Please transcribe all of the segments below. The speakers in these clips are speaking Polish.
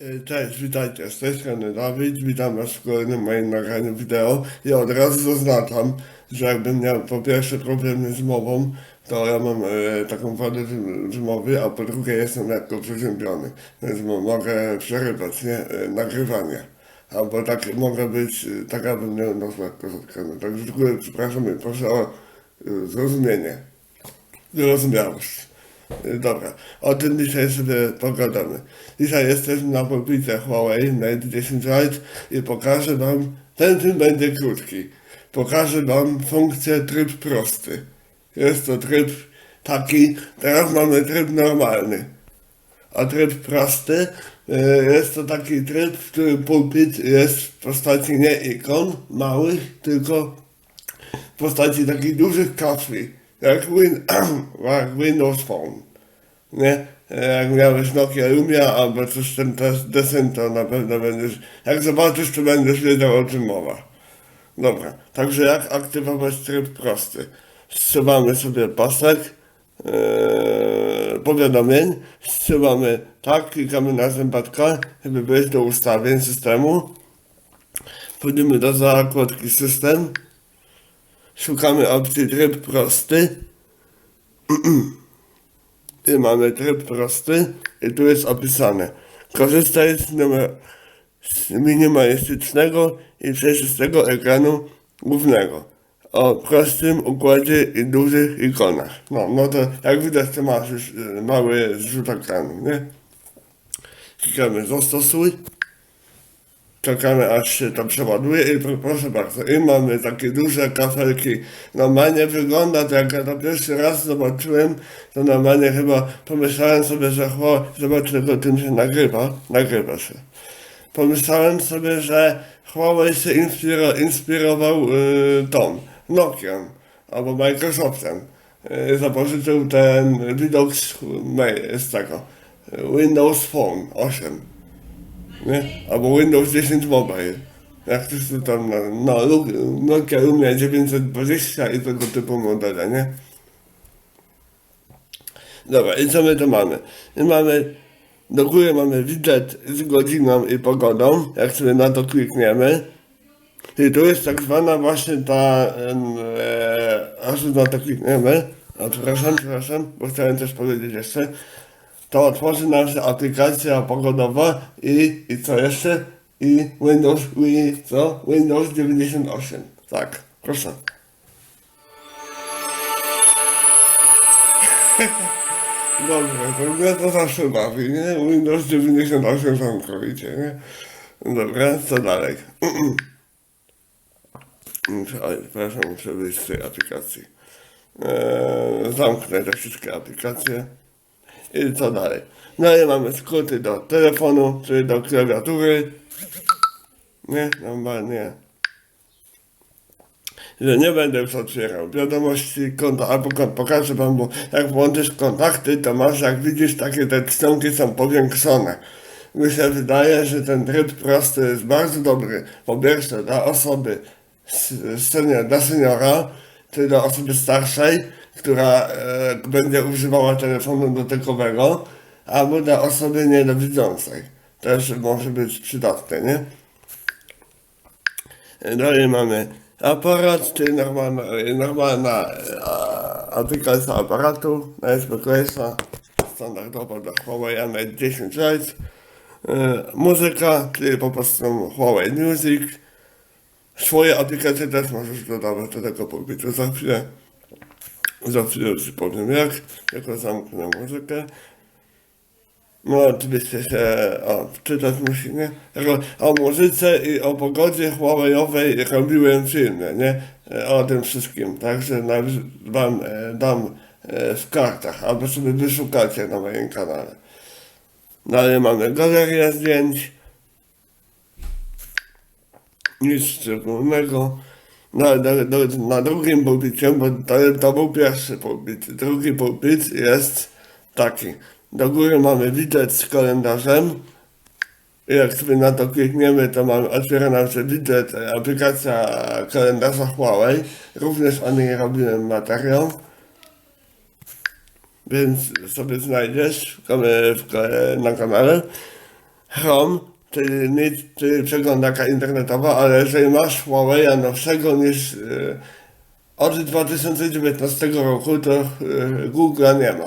E, Cześć, witajcie, z tej strony Dawid, witam was w kolejnym moim nagraniu wideo i od razu zaznaczam, że jakbym miał po pierwsze problemy z mową, to ja mam e, taką wadę wym- wymowy, a po drugie jestem lekko przeziębiony, więc mo- mogę przerywać, nie, e, nagrywanie. Albo tak mogę być, e, tak abym miał nos lekko zatkany. Także dziękuję, przepraszam i proszę o e, zrozumienie. Y, Dobra, o tym dzisiaj sobie pogadamy. Dzisiaj jesteśmy na pulpicie Huawei Mate 10 Lite i pokażę wam, ten film będzie krótki, pokażę wam funkcję tryb prosty. Jest to tryb taki, teraz mamy tryb normalny. A tryb prosty y, jest to taki tryb, w którym pulpit jest w postaci nie ikon małych, tylko w postaci takich dużych kafli, jak, win, jak Windows Phone. Nie? Jak miałeś Nokia Lumia albo coś ten też deseń, to na pewno będziesz, jak zobaczysz, to będziesz wiedział o czym mowa. Dobra, także jak aktywować tryb prosty? Zsuwamy sobie pasek e, powiadomień, zsuwamy tak, klikamy na zębatka, żeby wejść do ustawień systemu. Wchodzimy do zakładki system, szukamy opcji tryb prosty mamy tryb prosty i tu jest opisane. Korzystaj z, numer, z minimalistycznego i przejrzystego ekranu głównego o prostym układzie i dużych ikonach. No, no to jak widać to masz już y, mały zrzut ekranu, nie? Klikamy zastosuj. Czekamy aż się to przeładuje i pro- proszę bardzo, i mamy takie duże kafelki. Normalnie wygląda to jak ja to pierwszy raz zobaczyłem, to normalnie chyba pomyślałem sobie, że chło, zobacz tylko tym się nagrywa, nagrywa się. Pomyślałem sobie, że Huawei się inspiro, inspirował y, tą Nokią albo Microsoftem. Y, zapożyczył ten widok z, z tego y, Windows Phone 8 nie? Albo Windows 10 Mobile. Jak ktoś tu tam na, no, Nokia Lumia 920 i tego typu modele, nie? Dobra, i co my tu mamy? I mamy, do góry mamy widget z godziną i pogodą, jak sobie na to klikniemy. I tu jest tak zwana właśnie ta, e, aż na to klikniemy, a przepraszam, przepraszam, bo chciałem też powiedzieć jeszcze, to otworzy nam się aplikacja pogodowa i, i co jeszcze? I Windows, i co? Windows 98. Tak, proszę. Dobrze, to mnie to zawsze bawi, nie? Windows 98 całkowicie, nie? Dobra, co dalej? Oj, przepraszam, muszę wyjść z tej aplikacji. Eee, zamknę te wszystkie aplikacje. I co dalej? No i mamy skróty do telefonu, czyli do klawiatury. Nie, normalnie. Że nie będę już otwierał wiadomości, konta, albo kont, pokażę wam, bo jak włączysz kontakty, to masz, jak widzisz, takie te czcionki są powiększone. Mi się wydaje, że ten tryb prosty jest bardzo dobry. Po pierwsze, dla osoby, senior, dla seniora, czy dla osoby starszej, która e, będzie używała telefonu dotykowego, albo dla osoby niedowidzącej. Też może być przydatne, nie? Dalej mamy aparat, czyli normalna, normalna e, aplikacja aparatu, najzwyklejsza, standardowa dla Huawei Mate 10 Lite. E, muzyka, czyli po prostu Huawei Music. Swoje aplikacje też możesz dodawać do tego pulpitu za chwilę. Za chwilę ci powiem jak, tylko zamknę muzykę. No oczywiście się o, czytać musi, nie? Tylko o muzyce i o pogodzie Huawei'owej robiłem filmy, nie? O tym wszystkim, także wam e, dam e, w kartach, albo sobie wyszukacie na moim kanale. Dalej mamy galerię zdjęć. Nic szczególnego. Na, na, na, na drugim pulpicie, bo to, to był pierwszy pulpit. Drugi pulpit jest taki. Do góry mamy widget z kalendarzem. Jak sobie na to klikniemy, to mamy, otwiera nam się widget, e, aplikacja kalendarza Huawei. Również o niej robiłem materiał. Więc sobie znajdziesz na kanale. Chrome, czyli, nic, czyli przeglądarka internetowa, ale jeżeli masz Huawei'a nowszego niż y, od 2019 roku, to y, Google'a nie ma.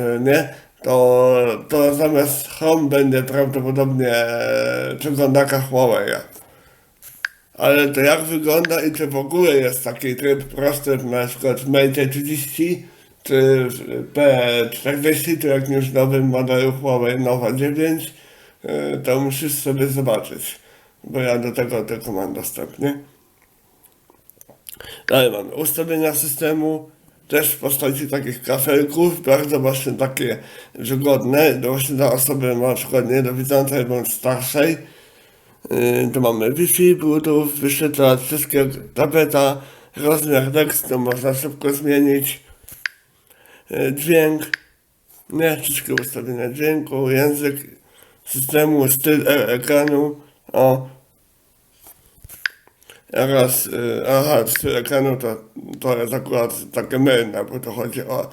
Y, nie? To, to zamiast Chrome będzie prawdopodobnie e, przeglądarka Huawei'a. Ale to jak wygląda i czy w ogóle jest taki tryb prosty, na przykład w Mate 30 czy w P40, czy jakimś nowym modelu Huawei Nova 9, e, to musisz sobie zobaczyć, bo ja do tego tylko mam dostęp, nie? Dalej mamy ustawienia systemu, też w postaci takich kafelków, bardzo właśnie takie wygodne, właśnie dla osoby na przykład niedowidzącej bądź starszej. Yy, Tu mamy Wi-Fi, Bluetooth, wyświetlacz, wszystkie tapeta, rozmiar tekstu można szybko zmienić, Yy, dźwięk, nie, wszystkie ustawienia dźwięku, język systemu, styl e- ekranu, o, Raz, y, aha, styl ekranu to, to jest akurat takie mylne, bo to chodzi o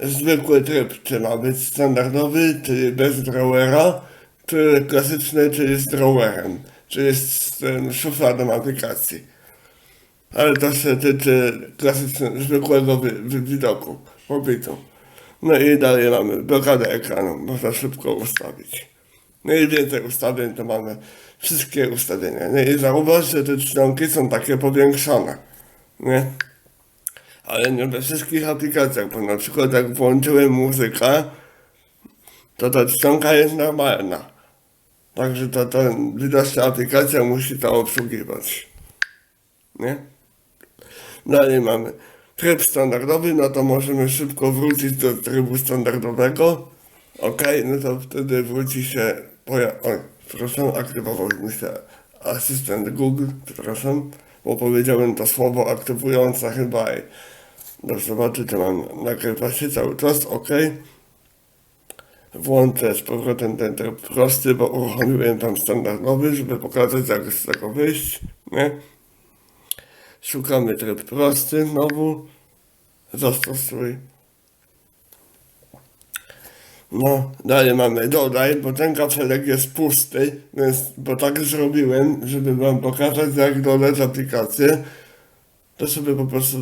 zwykły tryb, czy ma być standardowy, czyli bez drawera, czy klasyczny, czyli z drawerem, czyli z tym szufladą aplikacji. Ale to się tyczy klasycznego, zwykłego wi- wi- widoku, pobytu. No i dalej mamy blokadę ekranu, można szybko ustawić. No i więcej ustawień, to mamy wszystkie ustawienia. No i zauważ, że te czcionki są takie powiększone. Nie? Ale nie we wszystkich aplikacjach, bo na przykład jak włączyłem muzykę, to ta czcionka jest normalna. Także to, to widocznie aplikacja musi to obsługiwać. Nie? Dalej mamy tryb standardowy, no to możemy szybko wrócić do trybu standardowego. Ok, no to wtedy wróci się, oj, przepraszam, aktywował mi się asystent Google, przepraszam, bo powiedziałem to słowo aktywujące chyba i dobrze zobaczyć, czy mam nagrywa się cały czas, ok. Włączę z powrotem ten tryb prosty, bo uruchomiłem tam standardowy, żeby pokazać jak z tego wyjść, nie? Szukamy tryb prosty znowu. Zastosuj. No, dalej mamy dodaj, bo ten kafelek jest pusty, więc bo tak zrobiłem, żeby wam pokazać jak dodać aplikację. To sobie po prostu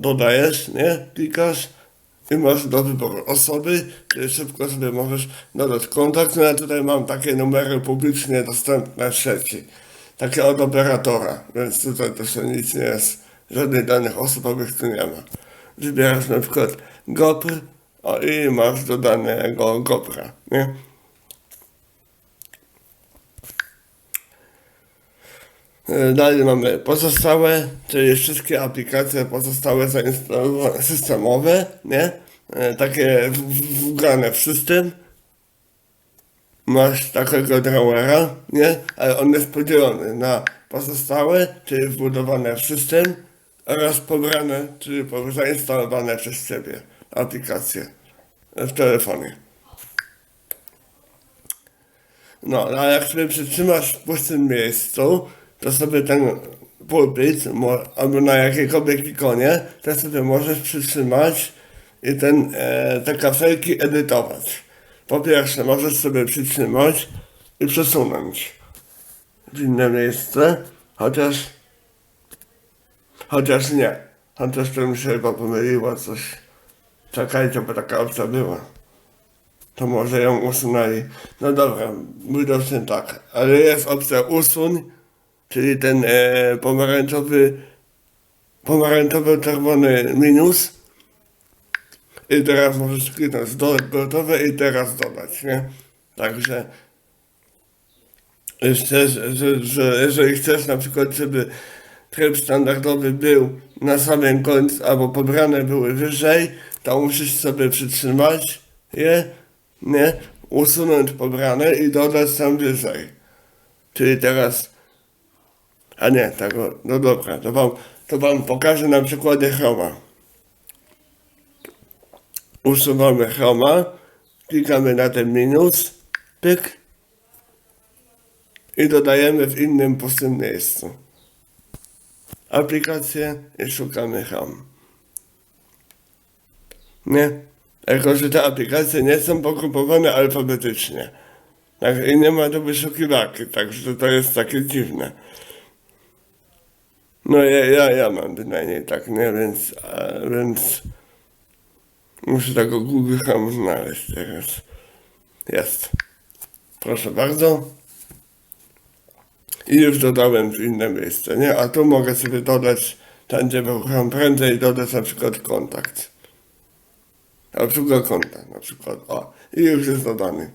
dodajesz, nie? Klikasz i masz do wyboru osoby, czyli szybko sobie możesz dodać kontakt. No ja tutaj mam takie numery publicznie dostępne w sieci, takie od operatora, więc tutaj to się nic nie jest, żadnych danych osobowych tu nie ma. Wybierasz na przykład GoPr, o i masz dodanego GoPra, nie? E, Dalej mamy pozostałe, czyli wszystkie aplikacje pozostałe zainstalowane systemowe, nie? E, Takie wgrane w system. Masz takiego drawera, nie? Ale on jest podzielony na pozostałe, czyli wbudowane w system oraz pobrane, czyli zainstalowane przez Ciebie aplikacje w telefonie. No, a jak sobie przytrzymasz w pustym miejscu, to sobie ten pulpit, albo na jakiejkolwiek ikonie, to sobie możesz przytrzymać i ten, e, te kafelki edytować. Po pierwsze, możesz sobie przytrzymać i przesunąć w inne miejsce, chociaż, chociaż nie. Chociaż to mi się chyba pomyliło coś. Czekajcie, bo taka opcja była to może ją usunęli. No dobra, widocznie tak. Ale jest opcja usuń, czyli ten e, pomarańczowy, pomarańczowy-czerwony minus. I teraz możesz kliknąć dodać gotowe i teraz dodać, nie? Także jeszcze, że, że, że jeżeli chcesz na przykład, żeby tryb standardowy był na samym końcu, albo pobrane były wyżej, to musisz sobie przytrzymać je, nie? Usunąć pobrane i dodać tam wyżej. Czyli teraz, a nie, tego, no dobra, to wam, to wam pokażę na przykładzie Chroma. Usuwamy Chroma, klikamy na ten minus, pyk i dodajemy w innym pustym miejscu aplikację i szukamy Chrome. Nie? Jako, że te aplikacje nie są pogrupowane alfabetycznie. Tak, i nie ma tu wyszukiwarki, także to jest takie dziwne. No ja, ja, ja mam bynajmniej tak, nie? Więc, a, więc muszę tego Google Chrome znaleźć teraz. Jest. Proszę bardzo. I już dodałem w inne miejsce, nie? A tu mogę sobie dodać, tam gdzie wyrucham prędzej, dodać na przykład kontakt. Obsługa konta na przykład. O, i już jest dodany.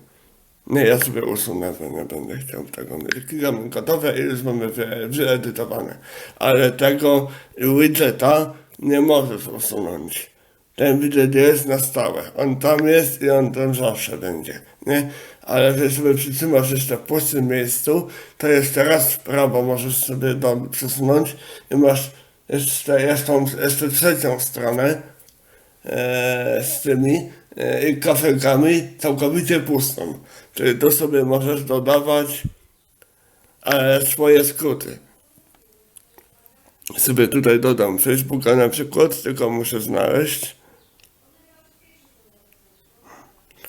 Nie, ja sobie usunę, bo nie będę chciał tego mieć. Klikamy gotowe i już mamy wy, wyedytowane. Ale tego widgeta nie możesz usunąć. Ten widget jest na stałe. On tam jest i on tam zawsze będzie. Nie? Ale jeżeli sobie przytrzymasz jeszcze w pustym miejscu, to jeszcze raz w prawo możesz sobie do, przesunąć i masz jeszcze, jeszcze, jeszcze trzecią stronę e, z tymi e, kafelkami całkowicie pustą. Czyli tu sobie możesz dodawać e, swoje skróty. Sobie tutaj dodam Facebooka na przykład, tylko muszę znaleźć.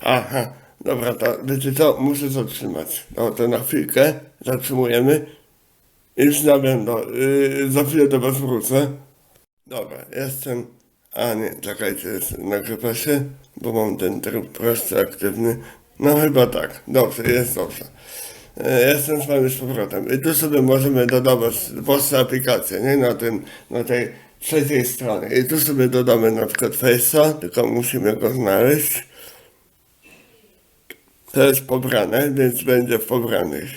Aha, dobra, to wiecie co, muszę zatrzymać. No to na chwilkę zatrzymujemy i wznawiam do, yy, za chwilę do was wrócę. Dobra, jestem, a nie, czekajcie, jest, nagrywa się, bo mam ten tryb prosty, aktywny. No chyba tak, dobrze, jest dobrze. E, Jestem z wami z powrotem i tu sobie możemy dodawać własne aplikacje, nie, na tym, na tej trzeciej stronie. I tu sobie dodamy na przykład Face'a, tylko musimy go znaleźć. To jest pobrane, więc będzie w pobranych.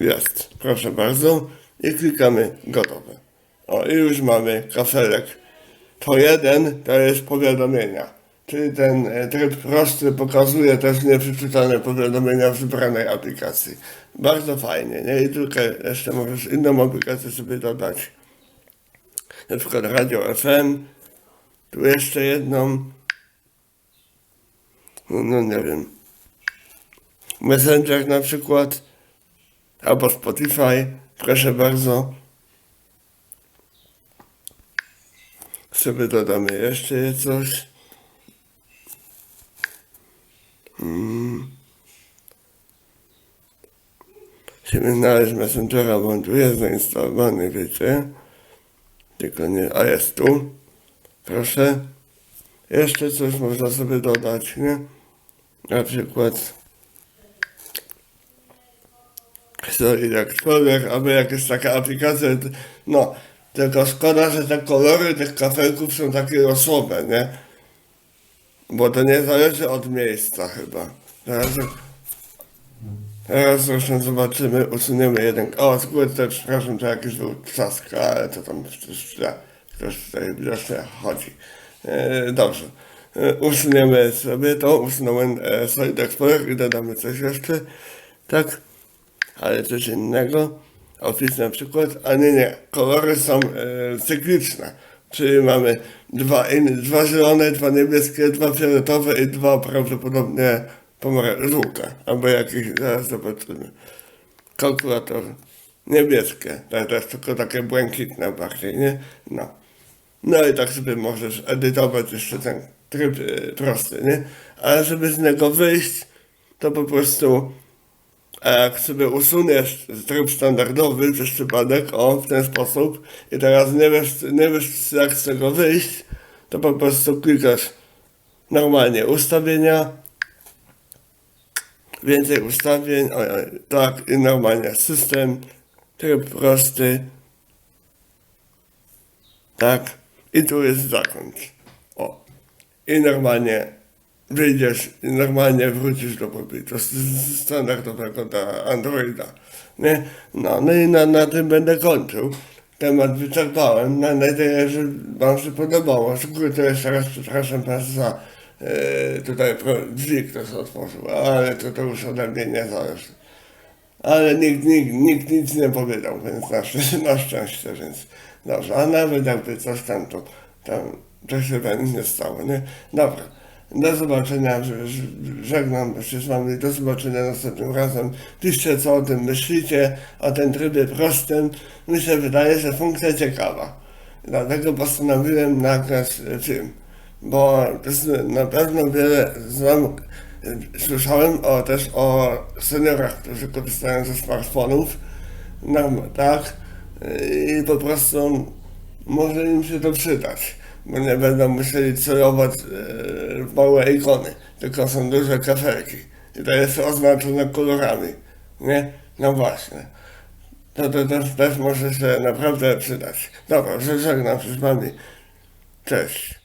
Jest, proszę bardzo. I klikamy gotowe. O, i już mamy kafelek. To jeden to jest powiadomienia. Czyli ten e, tryb prosty pokazuje też nieprzeczytane powiadomienia w wybranej aplikacji. Bardzo fajnie, nie? I tylko jeszcze możesz inną aplikację sobie dodać. Na przykład Radio FM. Tu jeszcze jedną. No, nie wiem. Messenger na przykład. Albo Spotify. Proszę bardzo. Sobie dodamy jeszcze coś. Musimy znaleźć Messengera, bo on tu jest zainstalowany, wiecie. Tylko nie, a jest tu. Proszę. Jeszcze coś można sobie dodać, nie? Na przykład Story Explorer, albo jakaś taka aplikacja, no, tylko szkoda, że te kolory tych kafelków są takie losowe, nie? Bo to nie zależy od miejsca chyba. Teraz, teraz zresztą zobaczymy, usuniemy jeden. O, skórce, przepraszam, to jakiś był trzask, ale to tam ktoś, ktoś tutaj widocznie chodzi. E, dobrze. E, usuniemy sobie to, usunąłem e, Solid Explorer i dodamy coś jeszcze. Tak, ale coś innego. Office na przykład, a nie, nie, kolory są e, cykliczne. Czyli mamy dwa, in, dwa zielone, dwa niebieskie, dwa fioletowe i dwa prawdopodobnie pomarańczowe. Albo jakieś, zaraz zobaczymy. Kalkulator niebieskie, to też tylko takie błękitne bardziej, nie? No. No i tak sobie możesz edytować jeszcze ten tryb e, prosty, nie? Ale żeby z niego wyjść, to po prostu jak sobie usuniesz tryb standardowy przez przypadek, o, w ten sposób i teraz nie wiesz, nie wiesz jak z tego wyjść, to po prostu klikasz normalnie ustawienia, więcej ustawień, tak, i normalnie system, tryb prosty, tak, i tu jest zakończ, i normalnie wyjdziesz i normalnie wrócisz do s- standardowego dla Androida. Nie? No, no i na, na tym będę kończył. Temat wyczerpałem. Mam nadzieję, że Wam się podobało. Skróty jeszcze raz przepraszam Was za e, tutaj pro- drzwi, ktoś otworzył, ale to, to już ode mnie nie zależy. Ale nikt, nikt, nikt nic nie powiedział, więc na, na szczęście, więc dobrze. A nawet jakby coś tam, to tam to się nie stało, nie? Dobra. Do zobaczenia, że- że- żegnam się z wami, do zobaczenia następnym razem. Piszcie co o tym myślicie, o tym trybie prostym. Mi się wydaje, że funkcja ciekawa. Dlatego postanowiłem nagrać film. bo na pewno wiele znam, słyszałem o, też o seniorach, którzy korzystają ze smartfonów, no, tak, i po prostu może im się to przydać, bo nie będą musieli celować e, w małe ikony, tylko są duże kafelki i to jest oznaczone kolorami, nie? No właśnie. To, to też, też może się naprawdę przydać. Dobra, że żegnam się z wami. Cześć.